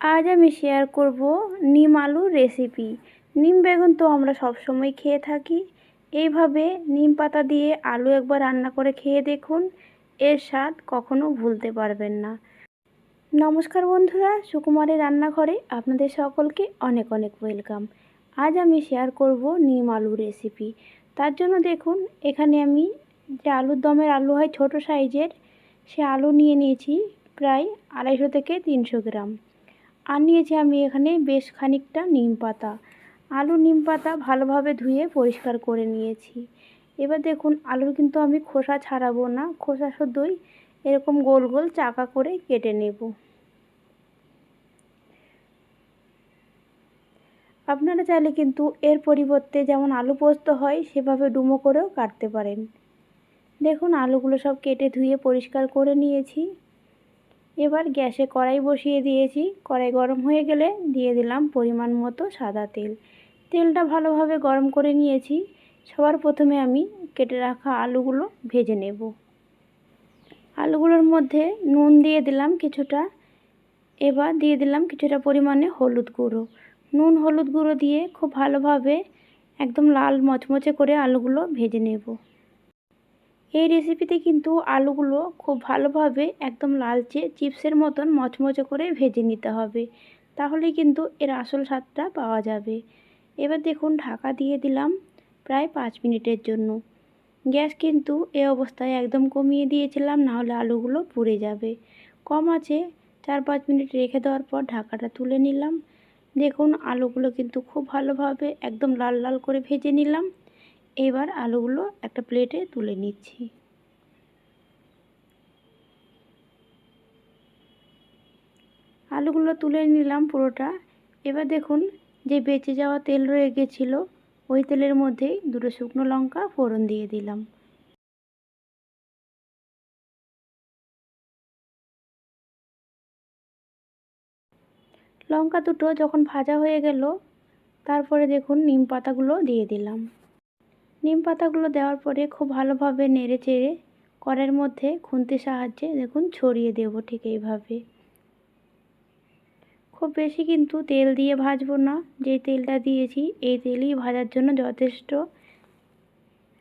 আজ আমি শেয়ার করব নিম আলুর রেসিপি নিম বেগুন তো আমরা সব সময় খেয়ে থাকি। এইভাবে নিম পাতা দিয়ে আলু একবার রান্না করে খেয়ে দেখুন, এর স্বাদ কখনো ভুলতে পারবেন না। নমস্কার বন্ধুরা, সুকুমারের রান্নাঘরে আপনাদের সকলকে অনেক অনেক ওয়েলকাম আজ আমি শেয়ার করব নিম আলু রেসিপি তার জন্য দেখুন, এখানে আমি যে আলুর দমের আলু হয় ছোট সাইজের, সে আলু নিয়ে নিয়েছি প্রায় আড়াইশো থেকে তিনশো গ্রাম। আর নিয়েছি আমি এখানে বেশ খানিকটা নিম পাতা। আলু নিম পাতা ভালোভাবে ধুয়ে পরিষ্কার করে নিয়েছি। এবার দেখুন, আলুর কিন্তু আমি খোসা ছাড়াবো না। খোসা শুধুই এরকম গোল গোল চাকা করে কেটে নেব। আপনারা চাইলে কিন্তু এর পরিবর্তে যেমন আলু পোস্ত হয়, সেভাবে ডুমো করেও কাটতে পারেন। দেখুন, আলুগুলো সব কেটে ধুয়ে পরিষ্কার করে নিয়েছি। এবার গ্যাসে কড়াই বসিয়ে দিয়েছি। কড়াই গরম হয়ে গেলে দিয়ে দিলাম পরিমাণ মতো সাদা তেল। তেলটা ভালোভাবে গরম করে নিয়েছি। সবার প্রথমে আমি কেটে রাখা আলুগুলো ভেজে নেব। আলুগুলোর মধ্যে নুন দিয়ে দিলাম কিছুটা। এবার দিয়ে দিলাম কিছুটা পরিমাণে হলুদ গুঁড়ো। নুন হলুদ গুঁড়ো দিয়ে খুব ভালোভাবে একদম লাল মচমচে করে আলুগুলো ভেজে নেব। এই রেসিপিতে কিন্তু আলুগুলো খুব ভালোভাবে একদম লালচে চিপসের মতন মচমচে করে ভেজে নিতে হবে। তাহলে কিন্তু এর আসল স্বাদটা পাওয়া যাবে। এবার দেখুন, ঢাকা দিয়ে দিলাম প্রায় পাঁচ মিনিটের জন্য। গ্যাস কিন্তু এ অবস্থায় একদম কমিয়ে দিয়েছিলাম, নাহলে আলুগুলো পুড়ে যাবে। কম আছে, চার পাঁচ মিনিট রেখে দেওয়ার পর ঢাকাটা তুলে নিলাম। দেখুন, আলুগুলো কিন্তু খুব ভালোভাবে একদম লাল লাল করে ভেজে নিলাম। এবার আলুগুলো একটা প্লেটে তুলে নিচ্ছি। আলুগুলো তুলে নিলাম পুরোটা। এবার দেখুন যে বেঁচে যাওয়া তেল রয়ে গেছিল, ওই তেলের মধ্যেই দুটো শুকনো লঙ্কা ফোড়ন দিয়ে দিলাম। লঙ্কা দুটো যখন ভাজা হয়ে গেল, তারপরে দেখুন নিম পাতাগুলো দিয়ে দিলাম। নিম পাতাগুলো দেওয়ার পরে খুব ভালোভাবে নেড়ে চেড়ে কড়ের মধ্যে খুন্তির সাহায্যে দেখুন ছড়িয়ে দেব ঠিক এইভাবে। খুব বেশি কিন্তু তেল দিয়ে ভাজবো না, যে তেলটা দিয়েছি এই তেলই ভাজার জন্য যথেষ্ট।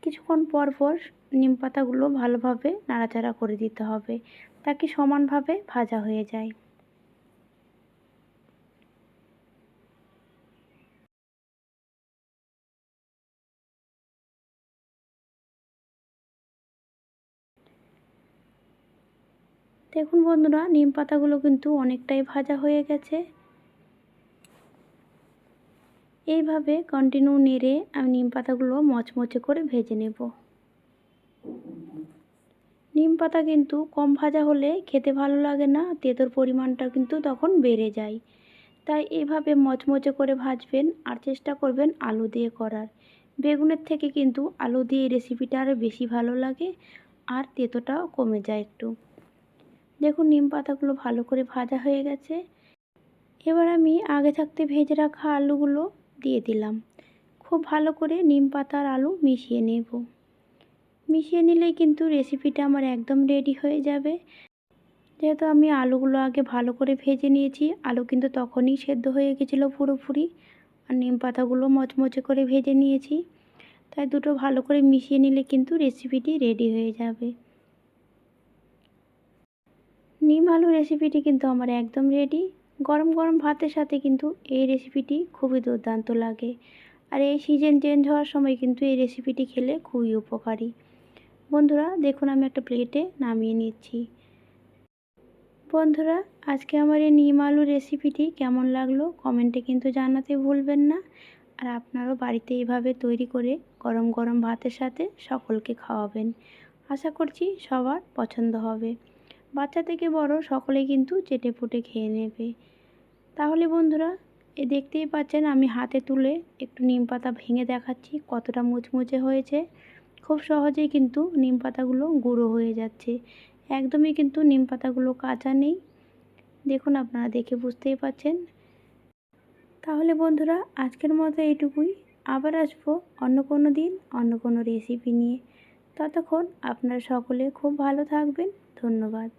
কিছুক্ষণ পর পর নিম পাতাগুলো ভালোভাবে নাড়াচাড়া করে দিতে হবে, তাকে সমানভাবে ভাজা হয়ে যায়। দেখুন বন্ধুরা, নিম পাতাগুলো কিন্তু অনেকটাই ভাজা হয়ে গেছে। এইভাবে কন্টিনিউ নেড়ে আমি নিম পাতাগুলো মচমচে করে ভেজে নেব। নিম পাতা কিন্তু কম ভাজা হলে খেতে ভালো লাগে না, তেতোর পরিমাণটা কিন্তু তখন বেড়ে যায়। তাই এইভাবে মচমচে করে ভাজবেন আর চেষ্টা করবেন আলু দিয়ে করার। বেগুনের থেকে কিন্তু আলু দিয়ে রেসিপিটা আরও বেশি ভালো লাগে আর তেতোটাও কমে যায় একটু। দেখুন, নিম পাতাগুলো ভালো করে ভাজা হয়ে গেছে। এবার আমি আগে থাকতে ভেজে রাখা আলুগুলো দিয়ে দিলাম। খুব ভালো করে নিম পাতার আলু মিশিয়ে নেব। মিশিয়ে নিলেই কিন্তু রেসিপিটা আমার একদম রেডি হয়ে যাবে। যেহেতু আমি আলুগুলো আগে ভালো করে ভেজে নিয়েছি, আলু কিন্তু তখনই সেদ্ধ হয়ে গেছিল পুরোপুরি। আর নিম পাতাগুলো মচমচে করে ভেজে নিয়েছি। তাই দুটো ভালো করে মিশিয়ে নিলে কিন্তু রেসিপিটি রেডি হয়ে যাবে। নিম আলু রেসিপিটি কিন্তু আমার একদম রেডি গরম গরম ভাতের সাথে কিন্তু এই রেসিপিটি খুবই দুর্দান্ত লাগে। আর এই সিজন চেঞ্জ হওয়ার সময় কিন্তু এই রেসিপিটি খেলে খুবই উপকারী। বন্ধুরা, দেখুন আমি একটা প্লেটে নামিয়ে নিচ্ছি। বন্ধুরা, আজকে আমার এই নিম আলু রেসিপিটি কেমন লাগল কমেন্টে কিন্তু জানাতে ভুলবেন না। আর আপনারাও বাড়িতে এইভাবে তৈরি করে গরম গরম ভাতের সাথে সকলকে খাওয়াবেন। আশা করছি সবার পছন্দ হবে। বাচ্চা থেকে বড় সকলেই কিন্তু চেটে পুটে খেয়ে নেবে। তাহলে বন্ধুরা, এ দেখতেই পাচ্ছেন আমি হাতে তুলে একটু নিম পাতা ভেঙে দেখাচ্ছি, কতটা মুচমুচে হয়েছে। খুব সহজেই কিন্তু নিম পাতাগুলো গুঁড়ো হয়ে যাচ্ছে। একদমই কিন্তু নিম পাতাগুলো কাঁচা নেই। দেখুন আপনারা দেখে বুঝতেই পাচ্ছেন। তাহলে বন্ধুরা, আজকের মতো এইটুকুই। আবার আসব অন্য কোনো দিন, অন্য কোনো রেসিপি নিয়ে। ততক্ষণ আপনারা সকলে খুব ভালো থাকবেন। ধন্যবাদ।